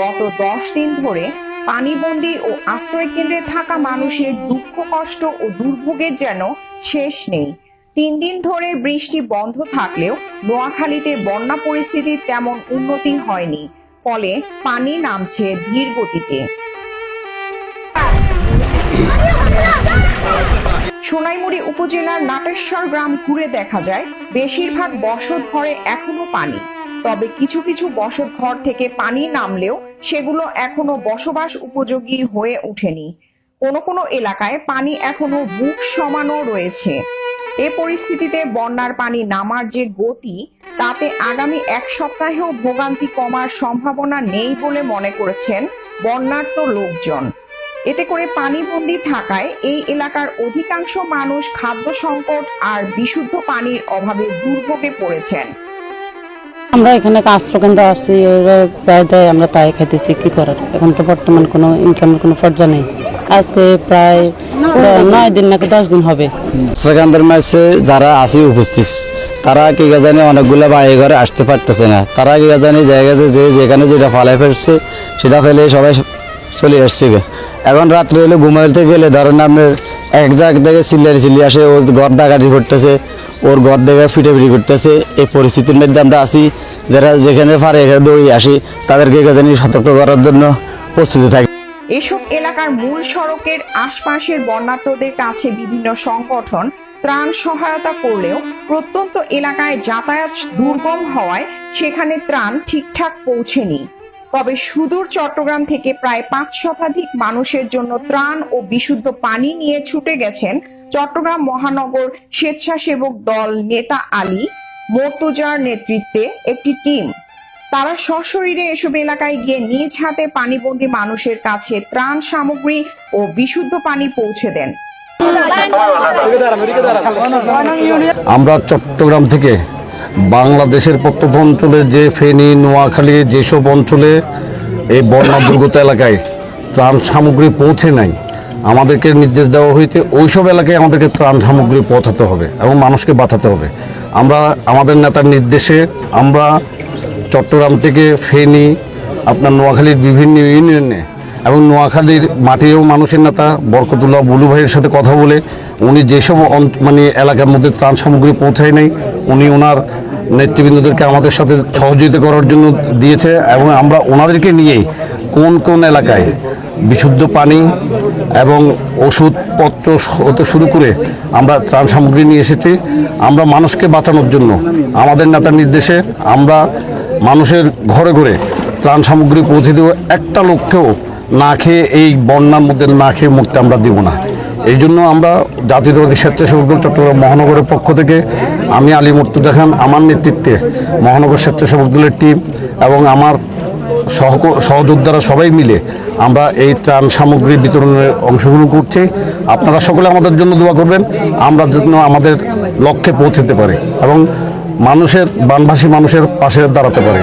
গত দশ দিন ধরে পানিবন্দী ও আশ্রয় কেন্দ্রে থাকা মানুষের দুঃখ, কষ্ট ও দুর্ভোগের যেন শেষ নেই। তিন দিন ধরে বৃষ্টি বন্ধ থাকলেও নোয়াখালীতে বন্যা পরিস্থিতির তেমন উন্নতি হয়নি, ফলে পানি নামছে ধীর গতিতে। সোনাইমুড়ি উপজেলার নাটেশ্বর গ্রাম ঘুরে দেখা যায়, বেশিরভাগ বসত ঘরে এখনও পানি। তবে কিছু কিছু বসত ঘর থেকে পানি নামলেও সেগুলো এখনও বসবাস উপযোগী হয়ে ওঠেনি। কোনো কোনো এলাকায় পানি এখনও বুক সমানও রয়েছে। এ পরিস্থিতিতে বন্যার পানি নামার যে গতি, তাতে আগামী এক সপ্তাহেও ভোগান্তি কমার সম্ভাবনা নেই বলে মনে করেছেন বন্যার্ত লোকজন। এতে করে পানিবন্দী থাকায় এই এলাকার অধিকাংশ মানুষ খাদ্য সংকট আর বিশুদ্ধ পানির অভাবে দুর্ভোগে পড়েছেন। আমরা এখানে আশ্রকেন্দ্র আসছি যাই দেয়, আমরা তাই খাইতেছি, কি করার? এখন তো বর্তমান কোনো ইনকামের কোনো পর্যা নেই। আজকে প্রায় নয় দিন নাকি দশ দিন হবে। শ্রীকান্তের মাসে যারা আছে উপস্থিত, তারা কি জানি অনেকগুলো বাড়ি ঘরে আসতে পারতেছে না। তারা কি জানি জায়গা যে যেখানে যেটা ফালাই ফেলছে, সেটা ফেলে সবাই চলে আসছে এখন রাত্রে হলে ঘুমাইতে গেলে ধরেন আপনার এক জায়গা থেকে চিল্লারি চিল্লি আসে ওর ঘর দাগাটি করতেছে ওর ঘর দেখে ফিটে ফিটি করতেছে। এই পরিস্থিতির মধ্যে আমরা আসি যারা যেখানে পারে এখানে দৌড়ি আসি, তাদেরকে জানি সতর্ক করার জন্য প্রস্তুতি থাকি। এসব এলাকার মূল সড়কের আশপাশের বন্যার্তদের কাছে বিভিন্ন সংগঠন ত্রাণ সহায়তা করলেও প্রত্যন্ত এলাকায় যাতায়াত দুর্গম হওয়ায় সেখানে ত্রাণ ঠিকঠাক পৌঁছেনি। তবে সুদূর চট্টগ্রাম থেকে প্রায় পাঁচ শতাধিক মানুষের জন্য ত্রাণ ও বিশুদ্ধ পানি নিয়ে ছুটে গেছেন চট্টগ্রাম মহানগর স্বেচ্ছাসেবক দল নেতা আলী। মোর্তুজার নেতৃত্বে একটি টিম। তারা সশরীরে এসব এলাকায় গিয়ে নিজ হাতে পানিবন্দী মানুষের কাছে ত্রাণ সামগ্রী ও বিশুদ্ধ পানি পৌঁছে দেন। আমরা চট্টগ্রাম থেকে বাংলাদেশের প্রত্যন্ত অঞ্চলে যে ফেনী, নোয়াখালী যেসব অঞ্চলে এই বন্যা দুর্গত এলাকায় ত্রাণ সামগ্রী পৌঁছে নাই, আমাদেরকে নির্দেশ দেওয়া হয়েছে, ওইসব এলাকায় আমাদেরকে ত্রাণ সামগ্রী পৌঁছাতে হবে এবং মানুষকে বাঁচাতে হবে। আমরা, আমাদের নেতার নির্দেশে আমরা চট্টগ্রাম থেকে ফেনী, আপনার নোয়াখালীর বিভিন্ন ইউনিয়নে এবং নোয়াখালীর মাটিও মানুষের নেতা, বরকতুল্লাহ বুলু ভাইয়ের সাথে কথা বলে উনি যেসব মানে এলাকার মধ্যে ত্রাণ সামগ্রী পৌঁছায় নাই, উনি ওনার নেতৃবৃন্দদেরকে আমাদের সাথে সহযোগিতা করার জন্য দিয়েছে এবং আমরা ওনাদেরকে নিয়েই কোন কোন এলাকায় বিশুদ্ধ পানি এবং ওষুধপত্র হতে শুরু করে আমরা ত্রাণ সামগ্রী নিয়ে এসেছি। আমরা মানুষকে বাঁচানোর জন্য, আমাদের নেতার নির্দেশে আমরা মানুষের ঘরে ঘরে ত্রাণ সামগ্রী পৌঁছে দেবো। একটা লোককেও না খেয়ে এই বন্যার মধ্যে না খেয়ে মুক্তি আমরা দিব না। এই জন্য আমরা জাতীয়তাবাদী স্বেচ্ছাসেবক দল চট্টগ্রাম মহানগরের পক্ষ থেকে আমি আলী মর্তুদা খান, আমার নেতৃত্বে মহানগর স্বেচ্ছাসেবক দলের টিম এবং আমার সহ সহযোদ্ধারা সবাই মিলে আমরা এই ত্রাণ সামগ্রী বিতরণে অংশগ্রহণ করছি। আপনারা সকলে আমাদের জন্য দোয়া করবেন, আমরা যেন আমাদের লক্ষ্যে পৌঁছতে পারি এবং মানুষের, বানভাসী মানুষের পাশে দাঁড়াতে পারি।